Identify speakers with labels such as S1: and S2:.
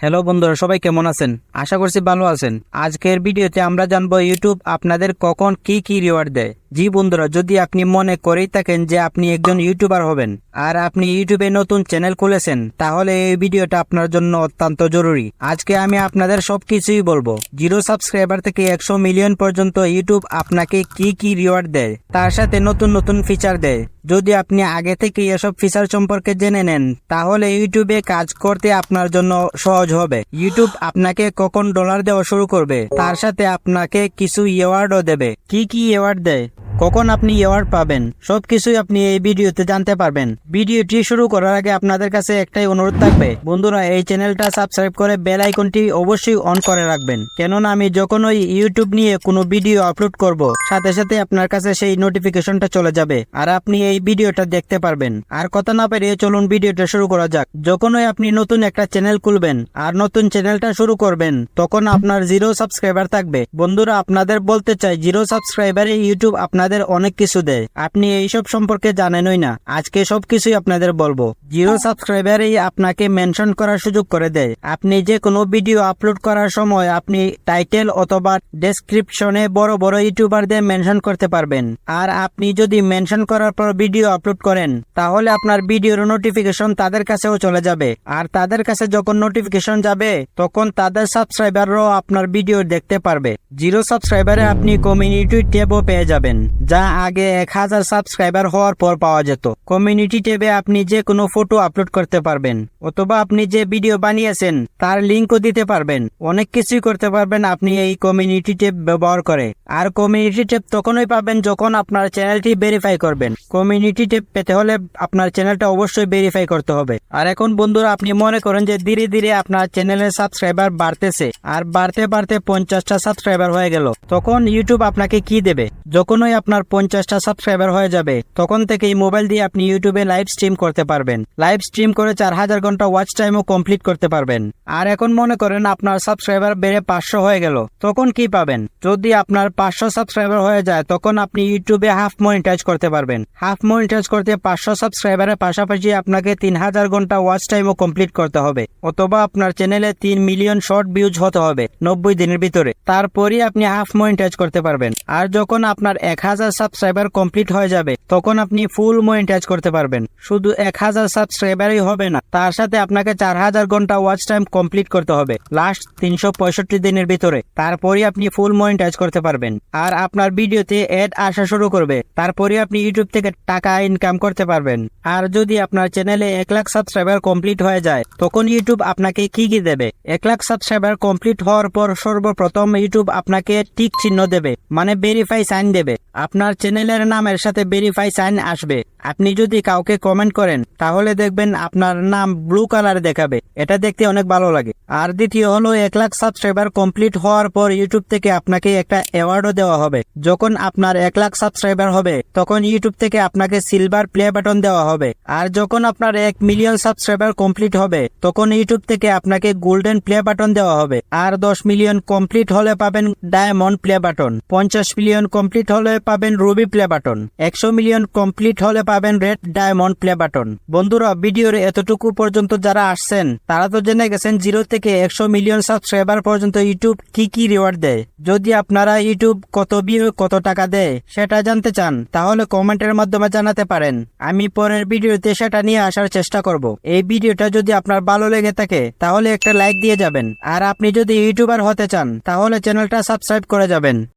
S1: Hello বন্ধুরা, সবাই কেমন আছেন? আশা করছি ভালো আছেন। আজকের ভিডিওতে আমরা জানব ইউটিউব আপনাদের কখন কি কি রিওয়ার্ড দেয়। জি বন্ধুরা, যদি আপনি মনে করেই থাকেন যে আপনি একজন ইউটিউবার হবেন আর আপনি ইউটিউবে নতুন চ্যানেল খুলেছেন, তাহলে এই ভিডিওটা আপনার জন্য অত্যন্ত জরুরি। আজকে আমি আপনাদের সবকিছুই বলব। জিরো সাবস্ক্রাইবার থেকে একশো মিলিয়ন পর্যন্ত ইউটিউব আপনাকে কি কি রিওয়ার্ড দেয়, তার সাথে নতুন নতুন ফিচার দেয়। যদি আপনি আগে থেকে এসব ফিচার সম্পর্কে জেনে নেন, তাহলে ইউটিউবে কাজ করতে আপনার জন্য সহজ হবে। ইউটিউব আপনাকে কখন ডলার দেওয়া শুরু করবে, তার সাথে আপনাকে কিছু অ্যাওয়ার্ডও দেবে। কি কি অ্যাওয়ার্ড দেয় কখন আপনি অ্যাওয়ার্ড পাবেন, সবকিছুই আপনি এই ভিডিওতে জানতে পারবেন। ভিডিওটি শুরু করার আগে আপনাদের কাছে একটাই অনুরোধ থাকবে, বন্ধুরা এই চ্যানেলটা সাবস্ক্রাইব করে বেল আইকনটি অবশ্যই অন করে রাখবেন, কেননা আমি যখন ওই ইউটিউব নিয়ে কোনো ভিডিও আপলোড করব, সাথে সাথে আপনার কাছে সেই নোটিফিকেশনটা চলে যাবে, আর আপনি এই ভিডিওটা দেখতে পারবেন। আর কথা না পেরিয়ে চলুন ভিডিওটা শুরু করা যাক। যখনই আপনি নতুন একটা চ্যানেল খুলবেন, আর নতুন চ্যানেলটা শুরু করবেন, তখন আপনার জিরো সাবস্ক্রাইবার থাকবে। বন্ধুরা, আপনাদের বলতে চাই জিরো সাবস্ক্রাইবারে ইউটিউব আপনাদের অনেক কিছু দেয়। আপনি এইসব সম্পর্কে জানেনই না। আজকে সবকিছুই আপনাদের বলব। জিরো সাবস্ক্রাইবারই আপনাকে মেনশন করার সুযোগ করে দেয়। আপনি যে কোনো ভিডিও আপলোড করার সময় আপনি টাইটেল অথবা ডেসক্রিপশনে বড় বড় ইউটিউবারদের মেনশন করতে পারবেন। আর আপনি যদি মেনশন করার পর ভিডিও আপলোড করেন, তাহলে আপনার ভিডিওর নোটিফিকেশন তাদের কাছেও চলে যাবে। আর তাদের কাছে যখন নোটিফিকেশন যাবে, তখন তাদের সাবস্ক্রাইবাররাও আপনার ভিডিও দেখতে পারবে। জিরো সাবস্ক্রাইবারে আপনি কমিউনিটি ট্যাবও পেয়ে যাবেন। যা আগে এক হাজার সাবস্ক্রাইবার হওয়ার পর পাওয়া যেত। কমিউনিটি ট্যাবে আপনি যে কোনো ফটো আপলোড করতে পারবেন, অথবা আপনি যে ভিডিও বানিয়েছেন, তার লিঙ্কও দিতে পারবেন। অনেক কিছুই করতে পারবেন আপনি এই কমিউনিটি ট্যাব ব্যবহার করে। আর কমিউনিটি ট্যাব তখনই পাবেন যখন আপনার চ্যানেলটি ভেরিফাই করবেন। কমিউনিটি ট্যাব পেতে হলে আপনার চ্যানেলটা অবশ্যই ভেরিফাই করতে হবে। আর এখন বন্ধুরা, আপনি মনে করেন যে ধীরে ধীরে আপনার চ্যানেলের সাবস্ক্রাইবার বাড়তেছে, আর বাড়তে বাড়তে পঞ্চাশটা সাবস্ক্রাইবার হয়ে গেল। তখন ইউটিউব আপনাকে কি দেবে? যখনই আপনার পঞ্চাশটা সাবস্ক্রাইবার হয়ে যাবে। তখন থেকেই মোবাইল দিয়ে আপনি ইউটিউবে লাইভ স্ট্রিম করতে পারবেন। লাইভ স্ট্রিম করে চার হাজার ঘণ্টা ওয়াচ টাইমও কমপ্লিট করতে পারবেন। আর এখন মনে করেন আপনার সাবস্ক্রাইবার বেড়ে পাঁচশো হয়ে গেল। তখন কি পাবেন? যদি আপনার পাঁচশো সাবস্ক্রাইবার হয়ে যায়, তখন আপনি ইউটিউবে হাফ মনিটাইজ করতে পারবেন। হাফ মনিটাইজ করতে পাঁচশো সাবস্ক্রাইবারের পাশাপাশি আপনাকে তিন হাজার ঘণ্টা ওয়াচ টাইমও কমপ্লিট করতে হবে। অথবা আপনার চ্যানেলে তিন মিলিয়ন শর্ট ভিউজ হতে হবে নব্বই দিনের ভিতরে। তারপরই আপনি হাফ মনিটাইজ করতে পারবেন। আর যখন আপনার এক হাজার সাবস্ক্রাইবার কমপ্লিট হয়ে যাবে, তখন আপনি ফুল মনিটাইজ করতে পারবেন। শুধু এক হাজার সাবস্ক্রাইবারই হবে না, তার সাথে আপনাকে চার হাজার ঘণ্টা ওয়াচ টাইম কমপ্লিট করতে হবে লাস্ট তিনশো পঁয়ষট্টি দিনের ভিতরে। তারপরে আপনি ফুল মনিটাইজ করতে পারবেন। আর আপনার ভিডিওতে অ্যাড আসা শুরু করবে তারপরে আপনি ইউটিউব থেকে টাকা ইনকাম করতে পারবেন। আর যদি আপনার চ্যানেলে এক লাখ সাবস্ক্রাইবার কমপ্লিট হয়ে যায়, তখন ইউটিউব আপনাকে কি কি দেবে? এক লাখ সাবস্ক্রাইবার কমপ্লিট হওয়ার পর সর্বপ্রথম ইউটিউব আপনাকে টিক চিহ্ন দেবে। মানে ভেরিফাই সাইন দেবে। আপনার চ্যানেলের নামের সাথে ভেরিফাই সাইন আসবে। আপনি যদি কাউকে কমেন্ট করেন, তাহলে দেখবেন আপনার নাম ব্লু কালার দেখাবে। এটা দেখতে অনেক ভালো লাগে। আর দ্বিতীয় হলো, এক লাখ সাবস্ক্রাইবার কমপ্লিট হওয়ার পর ইউটিউব থেকে আপনাকে একটা অ্যাওয়ার্ডও দেওয়া হবে। যখন আপনার এক লাখ সাবস্ক্রাইবার হবে, তখন ইউটিউব থেকে আপনাকে সিলভার প্লে বাটন দেওয়া হবে। আর যখন আপনার এক মিলিয়ন সাবস্ক্রাইবার কমপ্লিট হবে, তখন ইউটিউব থেকে আপনাকে গোল্ডেন প্লে বাটন দেওয়া হবে। আর দশ মিলিয়ন কমপ্লিট হলে পাবেন ডায়মন্ড প্লে বাটন পঞ্চাশ মিলিয়ন কমপ্লিট হলে পাবেন রুবি প্লে বাটন একশো মিলিয়ন কমপ্লিট হলে পাবেন রেড ডায়মন্ড প্লে বাটন বন্ধুরা, ভিডিওর এতটুকু পর্যন্ত যারা আসছেন, তারা তো জেনে গেছেন জিরো থেকে একশো মিলিয়ন সাবস্ক্রাইবার পর্যন্ত ইউটিউব কি কি রিওয়ার্ড দেয়। যদি আপনারা ইউটিউব কত ভিউ কত টাকা দেয়, সেটা জানতে চান, তাহলে কমেন্টের মাধ্যমে জানাতে পারেন। আমি পরের ভিডিওতে সেটা নিয়ে আসার চেষ্টা করব। এই ভিডিওটা যদি আপনার ভালো লেগে থাকে, তাহলে একটা লাইক দিয়ে যাবেন। আর আপনি যদি ইউটিউবার হতে চান, তাহলে চ্যানেলটা সাবস্ক্রাইব করে যাবেন।